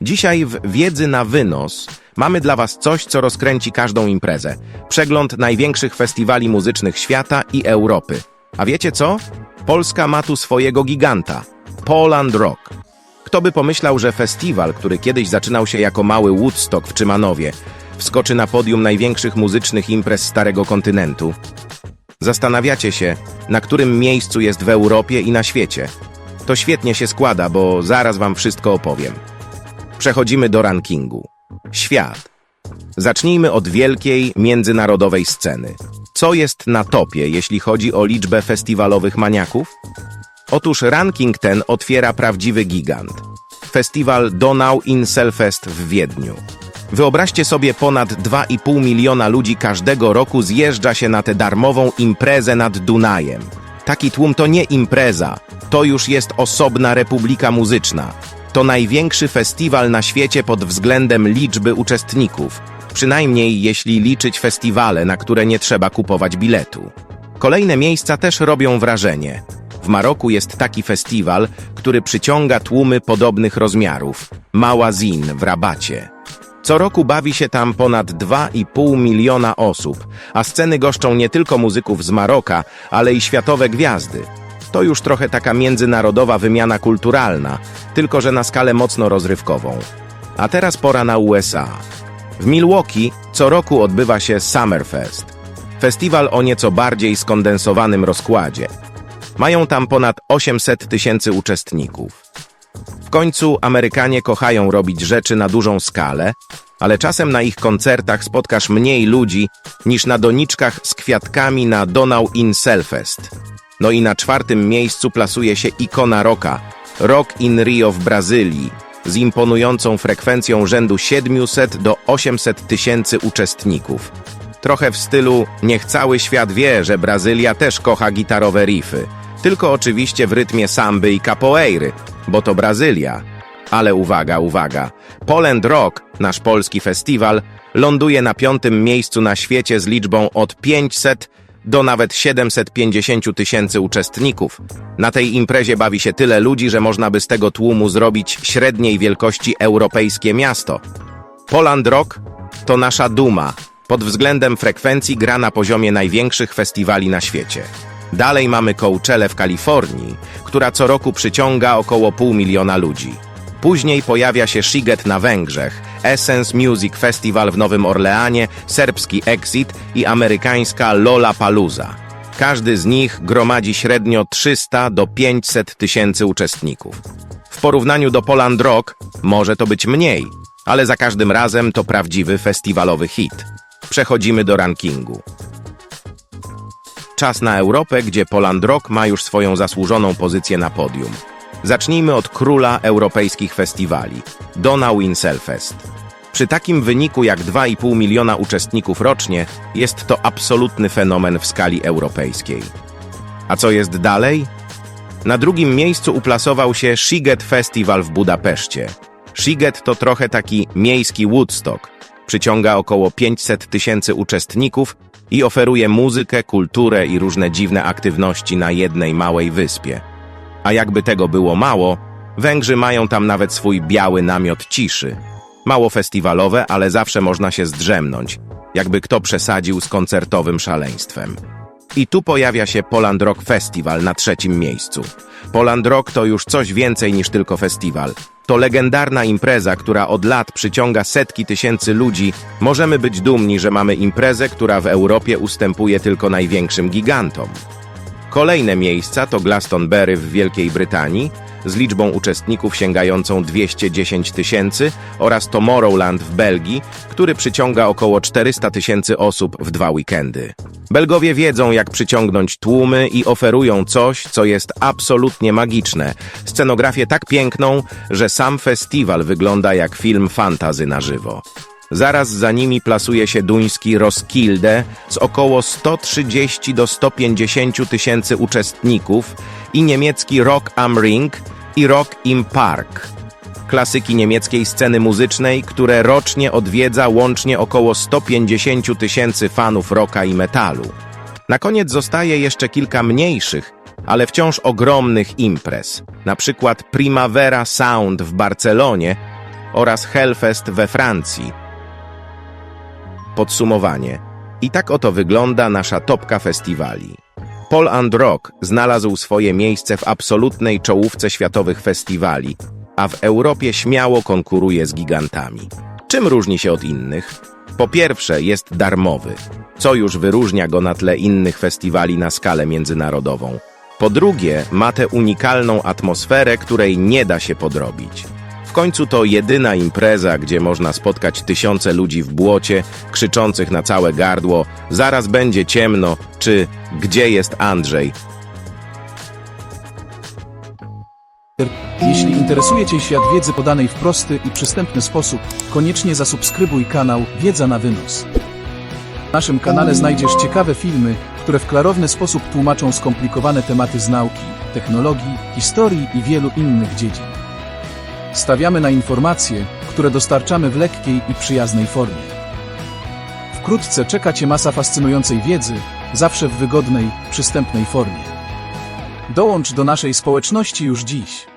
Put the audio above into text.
Dzisiaj w Wiedzy na Wynos mamy dla Was coś, co rozkręci każdą imprezę. Przegląd największych festiwali muzycznych świata i Europy. A wiecie co? Polska ma tu swojego giganta. Poland Rock. Kto by pomyślał, że festiwal, który kiedyś zaczynał się jako mały Woodstock w Czymanowie, wskoczy na podium największych muzycznych imprez Starego Kontynentu? Zastanawiacie się, na którym miejscu jest w Europie i na świecie. To świetnie się składa, bo zaraz wam wszystko opowiem. Przechodzimy do rankingu. Świat. Zacznijmy od wielkiej, międzynarodowej sceny. Co jest na topie, jeśli chodzi o liczbę festiwalowych maniaków? Otóż ranking ten otwiera prawdziwy gigant. Festiwal Donau in Selfest w Wiedniu. Wyobraźcie sobie, ponad 2,5 miliona ludzi każdego roku zjeżdża się na tę darmową imprezę nad Dunajem. Taki tłum to nie impreza, to już jest osobna republika muzyczna. To największy festiwal na świecie pod względem liczby uczestników, przynajmniej jeśli liczyć festiwale, na które nie trzeba kupować biletu. Kolejne miejsca też robią wrażenie. W Maroku jest taki festiwal, który przyciąga tłumy podobnych rozmiarów. Małazin w Rabacie. Co roku bawi się tam ponad 2,5 miliona osób, a sceny goszczą nie tylko muzyków z Maroka, ale i światowe gwiazdy. To już trochę taka międzynarodowa wymiana kulturalna, tylko że na skalę mocno rozrywkową. A teraz pora na USA. W Milwaukee co roku odbywa się Summerfest. Festiwal o nieco bardziej skondensowanym rozkładzie. Mają tam ponad 800 tysięcy uczestników. W końcu Amerykanie kochają robić rzeczy na dużą skalę, ale czasem na ich koncertach spotkasz mniej ludzi niż na doniczkach z kwiatkami na Donau in Selfest. No i na czwartym miejscu plasuje się ikona rocka, Rock in Rio w Brazylii, z imponującą frekwencją rzędu 700 do 800 tysięcy uczestników. Trochę w stylu niech cały świat wie, że Brazylia też kocha gitarowe riffy. Tylko oczywiście w rytmie samby i capoeiry, bo to Brazylia. Ale uwaga, uwaga. Poland Rock, nasz polski festiwal, ląduje na piątym miejscu na świecie z liczbą od 500 do nawet 750 tysięcy uczestników. Na tej imprezie bawi się tyle ludzi, że można by z tego tłumu zrobić średniej wielkości europejskie miasto. Poland Rock to nasza duma. Pod względem frekwencji gra na poziomie największych festiwali na świecie. Dalej mamy Coachellę w Kalifornii, która co roku przyciąga około pół miliona ludzi. Później pojawia się Sziget na Węgrzech, Essence Music Festival w Nowym Orleanie, serbski Exit i amerykańska Lollapalooza. Każdy z nich gromadzi średnio 300 do 500 tysięcy uczestników. W porównaniu do Poland Rock może to być mniej, ale za każdym razem to prawdziwy festiwalowy hit. Przechodzimy do rankingu. Czas na Europę, gdzie Poland Rock ma już swoją zasłużoną pozycję na podium. Zacznijmy od króla europejskich festiwali, Donau in Selfest. Przy takim wyniku jak 2,5 miliona uczestników rocznie jest to absolutny fenomen w skali europejskiej. A co jest dalej? Na drugim miejscu uplasował się Sziget Festival w Budapeszcie. Sziget to trochę taki miejski Woodstock. Przyciąga około 500 tysięcy uczestników i oferuje muzykę, kulturę i różne dziwne aktywności na jednej małej wyspie. A jakby tego było mało, Węgrzy mają tam nawet swój biały namiot ciszy. Mało festiwalowe, ale zawsze można się zdrzemnąć, jakby kto przesadził z koncertowym szaleństwem. I tu pojawia się Poland Rock Festival na trzecim miejscu. Poland Rock to już coś więcej niż tylko festiwal. To legendarna impreza, która od lat przyciąga setki tysięcy ludzi. Możemy być dumni, że mamy imprezę, która w Europie ustępuje tylko największym gigantom. Kolejne miejsca to Glastonbury w Wielkiej Brytanii z liczbą uczestników sięgającą 210 tysięcy oraz Tomorrowland w Belgii, który przyciąga około 400 tysięcy osób w dwa weekendy. Belgowie wiedzą, jak przyciągnąć tłumy i oferują coś, co jest absolutnie magiczne. Scenografię tak piękną, że sam festiwal wygląda jak film fantazy na żywo. Zaraz za nimi plasuje się duński Roskilde z około 130 do 150 tysięcy uczestników i niemiecki Rock am Ring i Rock im Park. Klasyki niemieckiej sceny muzycznej, które rocznie odwiedza łącznie około 150 tysięcy fanów rocka i metalu. Na koniec zostaje jeszcze kilka mniejszych, ale wciąż ogromnych imprez, na przykład Primavera Sound w Barcelonie, oraz Hellfest we Francji. Podsumowanie. I tak oto wygląda nasza topka festiwali. Pol and Rock znalazł swoje miejsce w absolutnej czołówce światowych festiwali, a w Europie śmiało konkuruje z gigantami. Czym różni się od innych? Po pierwsze, jest darmowy, co już wyróżnia go na tle innych festiwali na skalę międzynarodową. Po drugie, ma tę unikalną atmosferę, której nie da się podrobić. Końcu to jedyna impreza, gdzie można spotkać tysiące ludzi w błocie, krzyczących na całe gardło: Zaraz będzie ciemno, czy Gdzie jest Andrzej? Jeśli interesuje Cię świat wiedzy podanej w prosty i przystępny sposób, koniecznie zasubskrybuj kanał Wiedza na Wynos. W naszym kanale znajdziesz ciekawe filmy, które w klarowny sposób tłumaczą skomplikowane tematy z nauki, technologii, historii i wielu innych dziedzin. Stawiamy na informacje, które dostarczamy w lekkiej i przyjaznej formie. Wkrótce czeka Cię masa fascynującej wiedzy, zawsze w wygodnej, przystępnej formie. Dołącz do naszej społeczności już dziś.